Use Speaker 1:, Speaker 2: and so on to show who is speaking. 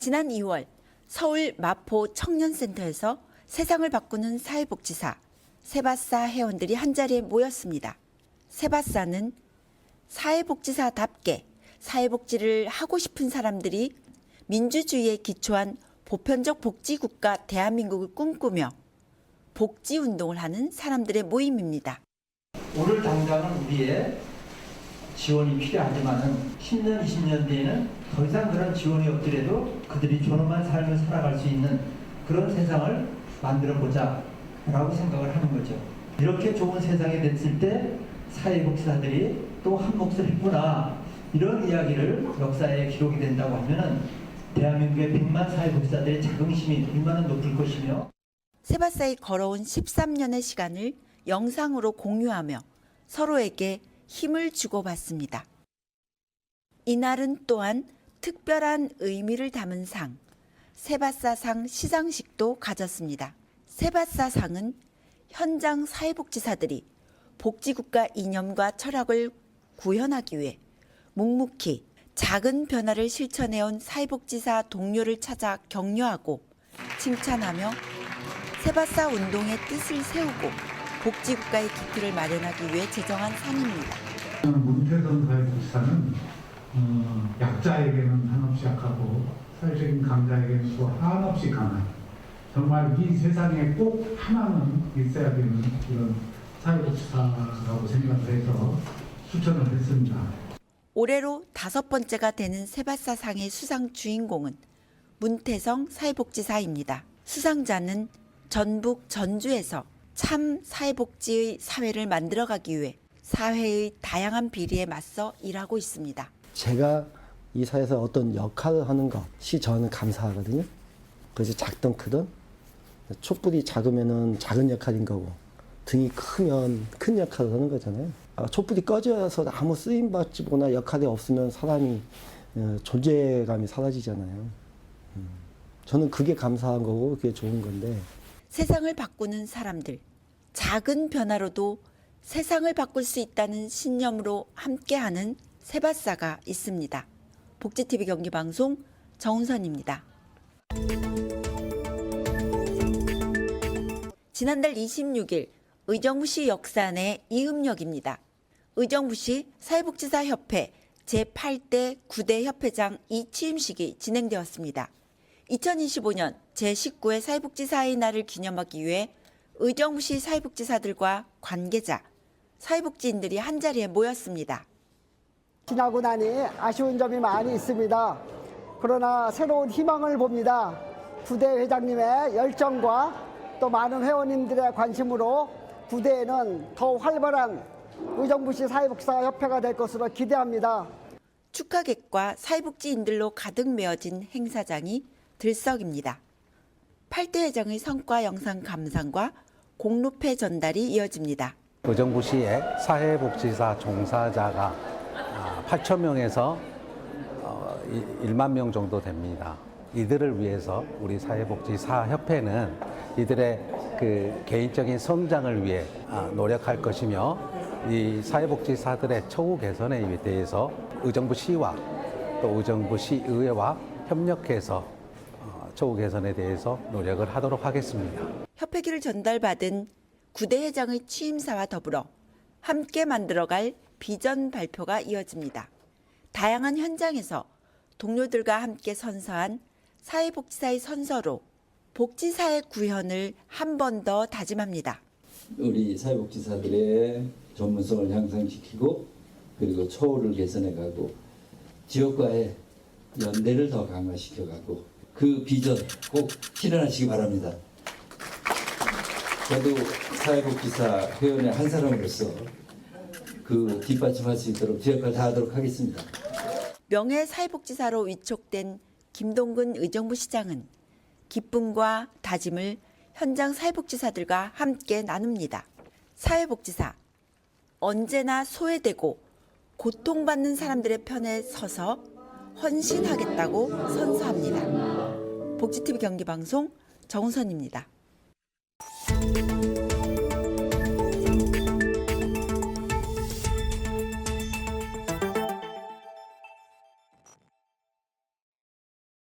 Speaker 1: 지난 2월 서울 마포 청년센터에서 세상을 바꾸는 사회복지사 세바사 회원들이 한자리에 모였습니다. 세바사는 사회복지사답게 사회복지를 하고 싶은 사람들이 민주주의에 기초한 보편적 복지국가 대한민국을 꿈꾸며 복지 운동을 하는 사람들의 모임입니다.
Speaker 2: 오늘 당장은 우리의 지원이 필요하지만은 10년, 20년 뒤에는 더 이상 그런 지원이 없더라도 그들이 존엄한 삶을 살아갈 수 있는 그런 세상을 만들어 보자 라고 생각을 하는 거죠. 이렇게 좋은 세상이 됐을 때 사회복지사들이 또 한 몫을 했구나 이런 이야기를 역사에 기록이 된다고 하면은 대한민국의 100만 사회복지사들의 자긍심이 얼마나 높을 것이며
Speaker 1: 세바사에 걸어온 13년의 시간을 영상으로 공유하며 서로에게 힘을 주고받습니다. 이날은 또한 특별한 의미를 담은 상, 세바사상 시상식도 가졌습니다. 세바사상은 현장 사회복지사들이 복지국가 이념과 철학을 구현하기 위해 묵묵히 작은 변화를 실천해온 사회복지사 동료를 찾아 격려하고 칭찬하며 세바사 운동의 뜻을 세우고 복지국가의 기틀을 마련하기 위해 제정한 상입니다.
Speaker 3: 문태성 사회복지사는 어, 약자에게는 한없이 약하고 사회적인 강자에게는 또 한없이 강한 정말 이 세상에 꼭 하나는 있어야 되는 그런 사회복지사라고 생각을 해서 추천을 했습니다.
Speaker 1: 올해로 다섯 번째가 되는 세바사상의 수상 주인공은 문태성 사회복지사입니다. 수상자는 전북 전주에서 참 사회복지의 사회를 만들어가기 위해 사회의 다양한 비리에 맞서 일하고 있습니다.
Speaker 4: 제가 이 사회에서 어떤 역할을 하는 것이 저는 감사하거든요. 그래서 작든 크든 촛불이 작으면은 작은 역할인 거고 등이 크면 큰 역할을 하는 거잖아요. 아, 촛불이 꺼져서 아무 쓰임 받지 보나 역할이 없으면 사람이 어, 존재감이 사라지잖아요. 음, 저는 그게 감사한 거고 그게 좋은 건데
Speaker 1: 세상을 바꾸는 사람들, 작은 변화로도 세상을 바꿀 수 있다는 신념으로 함께하는 세바사가 있습니다. 복지TV 경기방송 정은선입니다. 지난달 26일 의정부시 역산의 이음역입니다. 의정부시 사회복지사협회 제8대 9대 협회장 이취임식이 진행되었습니다. 2025년 제19회 사회복지사의 날을 기념하기 위해 의정부시 사회복지사들과 관계자, 사회복지인들이 한자리에 모였습니다.
Speaker 5: 지나고 나니 아쉬운 점이 많이 있습니다. 그러나 새로운 희망을 봅니다. 부대 회장님의 열정과 또 많은 회원님들의 관심으로 부대에는 더 활발한 의정부시 사회복지사 협회가 될 것으로 기대합니다.
Speaker 1: 축하객과 사회복지인들로 가득 메어진 행사장이 들썩입니다. 8대 회장의 성과 영상 감상과 공로패 전달이 이어집니다.
Speaker 6: 의정부 시의 사회복지사 종사자가 8천 명에서 1만 명 정도 됩니다. 이들을 위해서 우리 사회복지사 협회는 이들의 그 개인적인 성장을 위해 아, 노력할 것이며 이 사회복지사들의 처우 개선에 대해서 의정부 시와 또 의정부 시의회와 협력해서 어, 처우 개선에 대해서 노력을 하도록 하겠습니다.
Speaker 1: 협회기를 전달받은 구대 회장의 취임사와 더불어 함께 만들어갈 비전 발표가 이어집니다. 다양한 현장에서 동료들과 함께 선서한 사회복지사의 선서로 복지사의 구현을 한 번 더 다짐합니다.
Speaker 7: 우리 사회복지사들의 전문성을 향상시키고 그리고 처우를 개선해가고 지역과의 연대를 더 강화시켜가고 그 비전 꼭 실현하시기 바랍니다. 저도 사회복지사 회원의 한 사람으로서 그 뒷받침할 수 있도록 제 역할 다하도록 하겠습니다.
Speaker 1: 명예 사회복지사로 위촉된 김동근 의정부 시장은 기쁨과 다짐을 현장 사회복지사들과 함께 나눕니다. 사회복지사 언제나 소외되고 고통받는 사람들의 편에 서서 헌신하겠다고 선서합니다. 복지TV 경기방송 정선입니다.